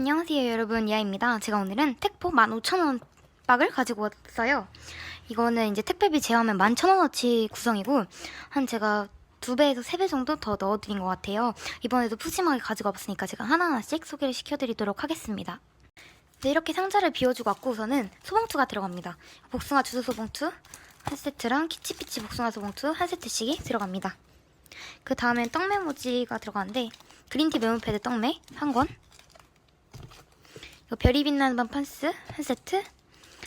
안녕하세요 여러분. 야입니다. 제가 오늘은 택포 15,000원 박을 가지고 왔어요. 이거는 이제 택배비 제하면 11,000원어치 구성이고 한 제가 두 배에서 세 배 정도 더 넣어드린 것 같아요. 이번에도 푸짐하게 가지고 와봤으니까 제가 하나하나씩 소개를 시켜드리도록 하겠습니다. 네, 이렇게 상자를 비워주고 왔고 우선은 소봉투가 들어갑니다. 복숭아 주스 소봉투 한 세트랑 키치피치 복숭아 소봉투 한 세트씩이 들어갑니다. 그 다음엔 떡메 모지가 들어가는데 그린티 메모패드 떡메 한 권 이거 별이 빛나는 밤 판스 한 세트,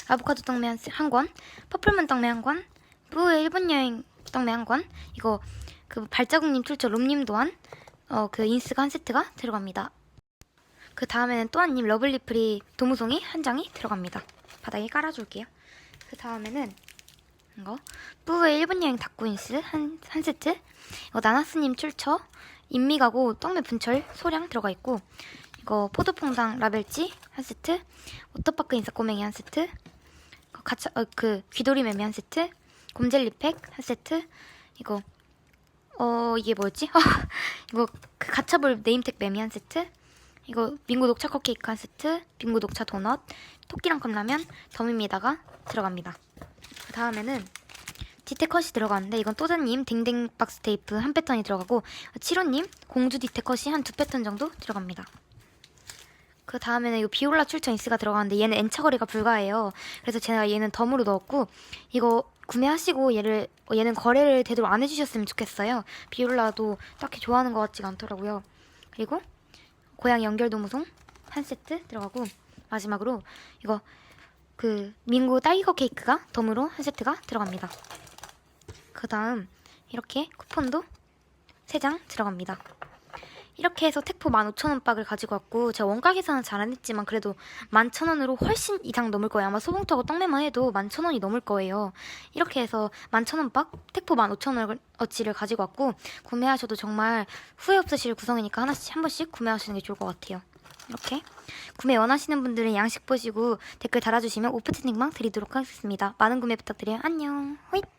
아보카도 떡메 한, 권, 퍼플문 떡메 한 권, 뿌의 일본 여행 떡메 한 권, 이거 그 발자국님 출처 롬님 또한 어 그 인스가 한 세트가 들어갑니다. 그 다음에는 또한님 러블리프리 도무송이 한 장이 들어갑니다. 바닥에 깔아줄게요. 그 다음에는 이거 뿌의 일본 여행 닭구 인스 한, 한 세트, 이거 나나스님 출처 인미가고 떡메 분철 소량 들어가 있고 이거 포도퐁당 라벨지 한 세트, 워터파크 인사 꼬맹이 한 세트, 그 가차 어, 그 귀돌이 매미 한 세트, 곰젤리팩 한 세트, 이거 어 이게 뭐였지? 이거 그 가차볼 네임택 매미 한 세트, 이거 빙고 녹차 컵케이크 한 세트, 빙고 녹차 도넛, 토끼랑 컵라면, 덤입니다가 들어갑니다. 그 다음에는 디테컷이 들어가는데 이건 또자님 딩딩 박스 테이프 한 패턴이 들어가고 치로님 공주 디테컷이 한 두 패턴 정도 들어갑니다. 그 다음에는 이거 비올라 출처 인스가 들어가는데 얘는 N차 거리가 불가해요. 그래서 제가 얘는 덤으로 넣었고 이거 구매하시고 얘를 어, 얘는 거래를 되도록 안 해주셨으면 좋겠어요. 비올라도 딱히 좋아하는 것 같지가 않더라고요. 그리고 고양이 연결 도무송 한 세트 들어가고 마지막으로 이거 그 민고 딸기컵 케이크가 덤으로 한 세트가 들어갑니다. 그 다음 이렇게 쿠폰도 3장 들어갑니다. 이렇게 해서 택포 15,000원 박을 가지고 왔고 제가 원가 계산은 잘 안 했지만 그래도 11,000원으로 훨씬 이상 넘을 거예요. 아마 소봉투하고 떡매만 해도 11,000원이 넘을 거예요. 이렇게 해서 11,000원 박 택포 15,000원어치를 가지고 왔고 구매하셔도 정말 후회 없으실 구성이니까 하나씩 한 번씩 구매하시는 게 좋을 것 같아요. 이렇게 구매 원하시는 분들은 양식 보시고 댓글 달아주시면 오프닝방 드리도록 하겠습니다. 많은 구매 부탁드려요. 안녕. 호잇.